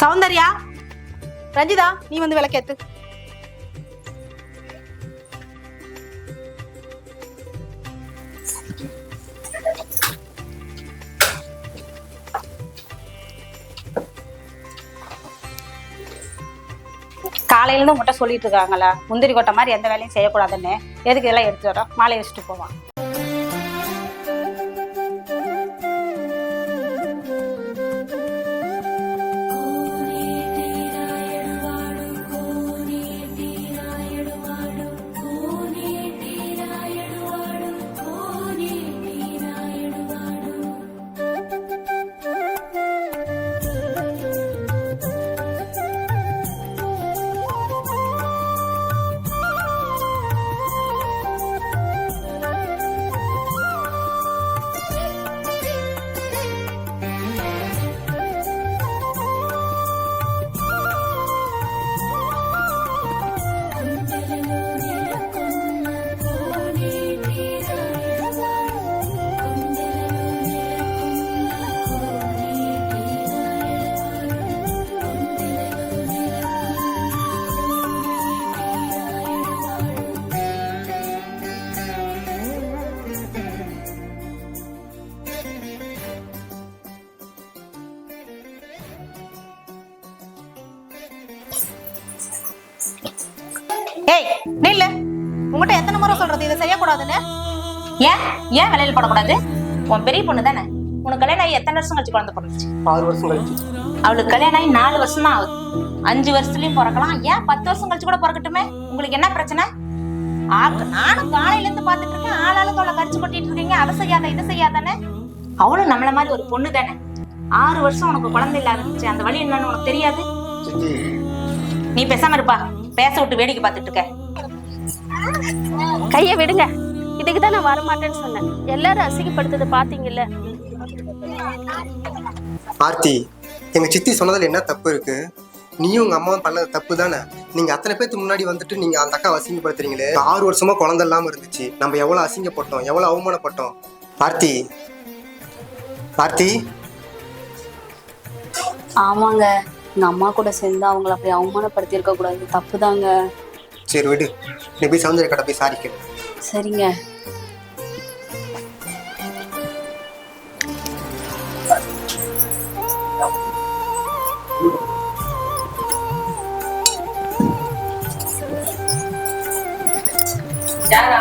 சௌந்தர்யா ரஞ்சிதா நீ வந்து விளக்கேத்து. காலையில இருந்து உங்கள்கிட்ட சொல்லிட்டு இருக்காங்களா முந்திரி கொட்டை மாதிரி எந்த வேலையும் செய்யக்கூடாதுன்னு. எதுக்கு இதெல்லாம் எடுத்து வரோம் மாலை வச்சுட்டு போவான். ஏய் நில்லு. உங்ககிட்ட எத்தனை முறை சொல்றது? இதை செய்யக்கூடாதுன்னு. ஏன்? ஏன் வேலையில போடக்கூடாது? உன் பெரிய பொண்ணு தானே. உனக்கு கல்யாணம் ஆகி எத்தனை வருஷம் கழிச்சு குழந்தை பிறந்துச்சு? ஆறு வருஷம் கழிச்சு. அவளுக்கு கல்யாணம் ஆகி நாலு வருஷம் தான் ஆகுது. அஞ்சு வருஷத்துலயும் பிறக்கலாம். ஏன் பத்து வருஷம் கழிச்சு கூட பிறக்கட்டுமே? உங்களுக்கு என்ன பிரச்சனை? நானும் காலையில இருந்து பாத்துட்டு இருக்கேன். ஆளாளுக்கு அவளை கரிச்சு கொட்டிட்டு இருக்கீங்க. அதை செய்யாத இதை செய்யாதானே அவளும் நம்மள மாதிரி ஒரு பொண்ணு தானே. ஆறு வருஷம் உனக்கு குழந்தை இல்லாத இருந்துச்சு. அந்த வழி என்னன்னு உனக்கு தெரியாது? நீ பேசாம இருப்பா. பேச விட்டு வேடிக்கை பார்த்துட்டு இருக்க. கைய விடுங்க. இதுக்கு தான் நான் வரமாட்டேன்னு சொன்னேன். எல்லாரும் அசிங்கப்படுத்தது பாத்தீங்கல்ல ஆர்த்தி எங்க சித்தி சொன்னதுல என்ன தப்பு இருக்கு? நீயும் உங்க அம்மாவும் பண்ணது தப்பு தானே நீங்க அத்தனை பேத்துக்கு முன்னாடி வந்துட்டு நீங்க அந்த அக்கா அசிங்கப்படுத்துறீங்களே? ஆறு வருஷமா குழந்தை இல்லாம இருந்துச்சு. நம்ம எவ்வளவு அசிங்கப்பட்டோம் எவ்வளவு அவமானப்பட்டோம்? ஆர்த்தி ஆர்த்தி. ஆமாங்க. எங்க அம்மா கூட சேர்ந்து அவங்கள அப்படி அவமானப்படுத்தி இருக்க கூடாது. தப்புதாங்க சரி விடு. நீ போய் சௌந்தர்ய கடை போய் சாரி கேளு. சரிங்க. யாரா